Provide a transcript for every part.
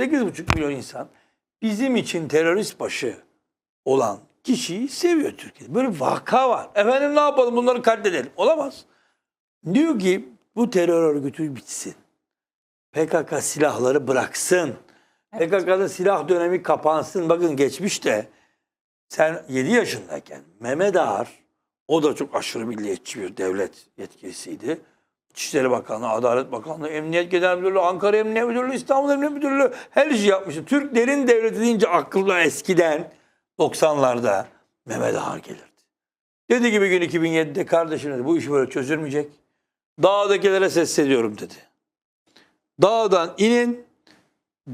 8,5 milyon insan bizim için terörist başı olan kişiyi seviyor Türkiye. Böyle bir vaka var. Efendim ne yapalım bunları katledelim. Olamaz. Diyor ki bu terör örgütü bitsin. PKK silahları bıraksın. PKK'da silah dönemi kapansın. Bakın geçmişte sen 7 yaşındayken Mehmet Ağar o da çok aşırı milliyetçi bir devlet yetkilisiydi. İçişleri Bakanlığı, Adalet Bakanlığı, Emniyet Genel Müdürlüğü, Ankara Emniyet Müdürlüğü, İstanbul Emniyet Müdürlüğü her şeyi yapmıştı. Türklerin devleti deyince akılda eskiden 90'larda Mehmet Ağar gelirdi. Dedi gibi gün 2007'de kardeşim dedi bu iş böyle çözülmeyecek. Dağdakilere sesleniyorum dedi. Dağdan inin,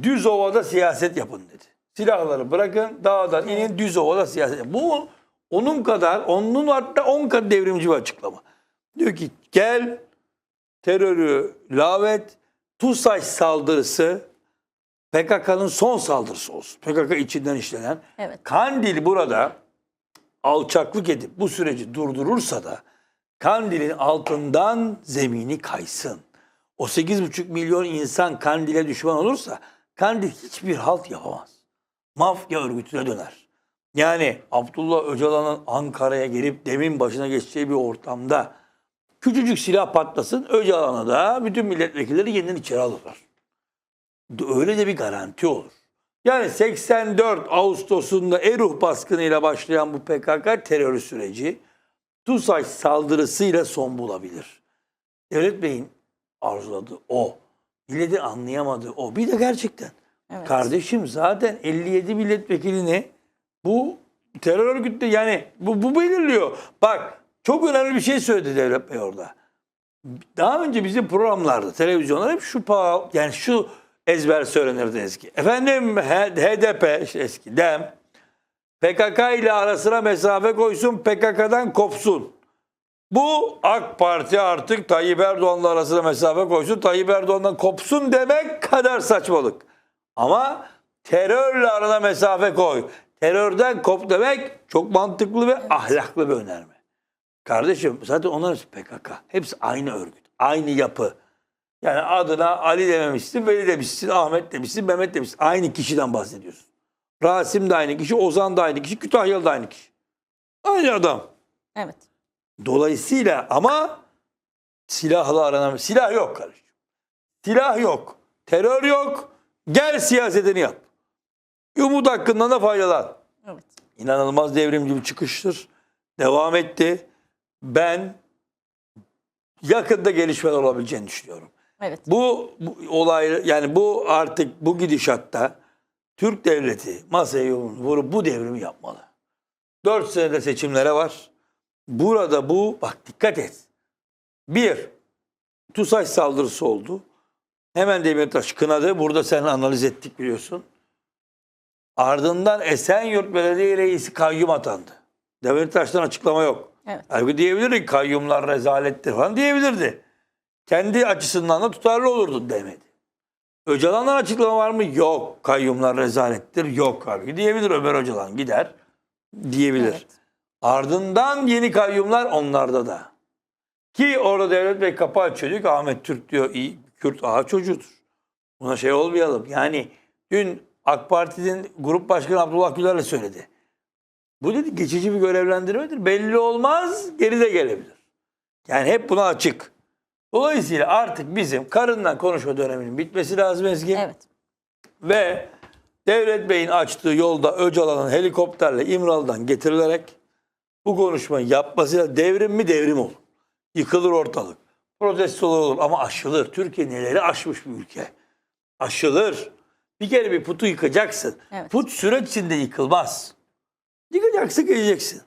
düz ovada siyaset yapın dedi. Silahları bırakın, dağdan inin, düz ovada siyaset yapın. Bu onun kadar, onun hatta on kat devrimci bir açıklama. Diyor ki gel terörü lavet, TUSAŞ saldırısı PKK'nın son saldırısı olsun. PKK içinden işlenen. Evet. Kandil burada alçaklık edip bu süreci durdurursa da Kandil'in altından zemini kaysın. O 8,5 milyon insan Kandil'e düşman olursa Kandil hiçbir halt yapamaz. Mafya örgütüne döner. Yani Abdullah Öcalan'ın Ankara'ya gelip demin başına geçeceği bir ortamda küçücük silah patlasın Öcalan'ı da bütün milletvekilleri yeniden içeri alırlar. Öyle de bir garanti olur. Yani 84 Ağustos'unda Eruh baskınıyla başlayan bu PKK terör süreci TUSAŞ saldırısıyla son bulabilir. Devlet Bey'in arzuladığı o. Milletin anlayamadığı o. Bir de gerçekten Evet. kardeşim zaten 57 milletvekilini bu terör örgütü yani bu, bu belirliyor. Bak çok önemli bir şey söyledi Devlet Bey orada. Daha önce bizim programlarda, televizyonlar hep şu pa yani şu ezber söylenirdi eski. Efendim HDP eski DEM PKK ile arasına mesafe koysun PKK'dan kopsun. Bu AK Parti artık Tayyip Erdoğan'la arasına mesafe koysun Tayyip Erdoğan'dan kopsun demek kadar saçmalık. Ama terörle arana mesafe koy. Terörden kop demek çok mantıklı ve ahlaklı bir önerme. Kardeşim zaten onlar hepsi PKK. Hepsi aynı örgüt. Aynı yapı. Yani adına Ali dememişsin, Veli demişsin, Ahmet demişsin, Mehmet demişsin. Aynı kişiden bahsediyorsun. Rasim de aynı kişi, Ozan da aynı kişi, Kütahyalı da aynı kişi. Aynı adam. Evet. Dolayısıyla ama silahla aranan silah yok kardeşim. Silah yok. Terör yok. Gel siyasetini yap. Umut hakkından da faydalan. Evet. İnanılmaz devrimci bir çıkıştır. Devam etti. Ben yakında gelişmeler olabileceğini düşünüyorum. Evet. Bu, bu olay yani bu artık bu gidişatta Türk devleti masaya vurup bu devrimi yapmalı. Dört senede seçimlere var. Burada bu bak dikkat et. Bir, TUSAŞ saldırısı oldu. Hemen Demirtaş kınadı. Burada sen analiz ettik biliyorsun. Ardından Esenyurt Belediye Reisi kayyum atandı. Demirtaş'tan açıklama yok. Evet. Halbuki diyebilirdi kayyumlar rezalettir falan diyebilirdi. Kendi açısından da tutarlı olurdu demedi. Öcalan'dan açıklama var mı? Yok. Kayyumlar rezalettir. Yok halbuki diyebilir Ömer Öcalan gider diyebilir. Evet. Ardından yeni kayyumlar onlarda da. Ki orada Devlet Bey kapı açıyor diyor ki Ahmet Türk diyor iyi Kürt ağa çocuğudur. Buna şey olmayalım. Yani dün AK Parti'nin grup başkanı Abdullah Güler'le söyledi. Bu dedi geçici bir görevlendirmedir. Belli olmaz geri de gelebilir. Yani hep buna açık. Dolayısıyla artık bizim karından konuşma döneminin bitmesi lazım Ezgi. Evet. Ve Devlet Bey'in açtığı yolda Öcalan'ın helikopterle İmralı'dan getirilerek bu konuşmayı yapmasıyla devrim mi devrim olur. Yıkılır ortalık. Protestolar olur ama aşılır. Türkiye neleri aşmış bir ülke. Aşılır. Bir kere bir putu yıkacaksın. Evet. Put süreç içinde yıkılmaz. Yıkacaksın, geleceksin.